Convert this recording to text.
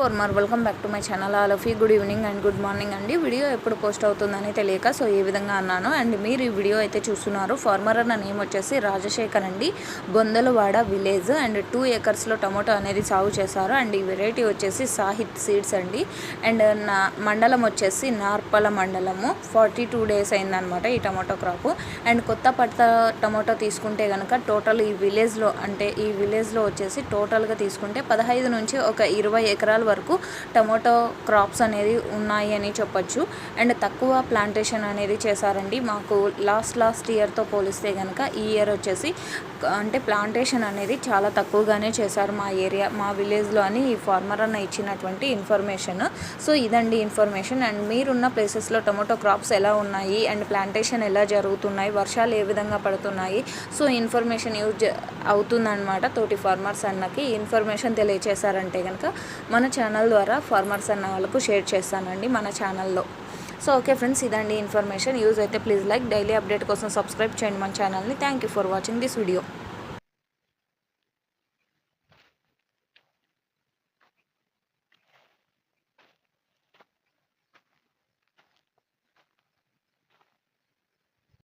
Farmer welcome back to my channel all of you. Good evening and good morning అండి. Video ఎప్పుడు post అవుతుందని తెలియక so ఏ విధంగా అన్నాను. అండ్ మీరు ఈ వీడియో అయితే చూస్తున్నారు ఫార్మర్ అన్న నేమ్ వచ్చేసి రాజశేఖర్ అండి. బొందలవాడ విలేజ్ అండ్ టూ ఏకర్స్లో టమాటో అనేది సాగు చేశారు. అండ్ ఈ వెరైటీ వచ్చేసి సాహిత్ సీడ్స్ అండి. అండ్ నా మండలం వచ్చేసి నార్పల మండలము. ఫార్టీ టూ డేస్ అయిందనమాట ఈ టమాటో క్రాప్. అండ్ కొత్త పట్ట టమాటో తీసుకుంటే కనుక టోటల్ ఈ విలేజ్లో అంటే ఈ విలేజ్లో వచ్చేసి టోటల్గా తీసుకుంటే పదహైదు నుంచి ఒక ఇరవై ఎకరాల వరకు టమోటో క్రాప్స్ అనేది ఉన్నాయి అని చెప్పొచ్చు. అండ్ తక్కువ ప్లాంటేషన్ అనేది చేశారండి. మాకు లాస్ట్ లాస్ట్ ఇయర్తో పోలిస్తే కనుక ఈ ఇయర్ వచ్చేసి అంటే ప్లాంటేషన్ అనేది చాలా తక్కువగానే చేశారు మా ఏరియా మా విలేజ్లో అని ఈ ఫార్మర్ అన్న ఇచ్చినటువంటి ఇన్ఫర్మేషన్. సో ఇదండి ఇన్ఫర్మేషన్. అండ్ మీరున్న ప్లేసెస్లో టమోటో క్రాప్స్ ఎలా ఉన్నాయి? అండ్ ప్లాంటేషన్ ఎలా జరుగుతున్నాయి? వర్షాలు ఏ విధంగా పడుతున్నాయి? సో ఇన్ఫర్మేషన్ యూజ్ అవుతుందన్నమాట తోటి ఫార్మర్స్ అన్నకి. ఈ ఇన్ఫర్మేషన్ తెలియచేశారంటే కనుక మన ఛానల్ ద్వారా ఫార్మర్స్ అన్న వాళ్ళకు షేర్ చేస్తానండి మన ఛానల్లో సో ఓకే ఫ్రెండ్స్ ఇదండి ఇన్ఫర్మేషన్ యూజ్ అయితే ప్లీజ్ లైక్ డైలీ అప్డేట్ కోసం సబ్స్క్రైబ్ చేయండి మన ఛానల్ని thank you for watching this video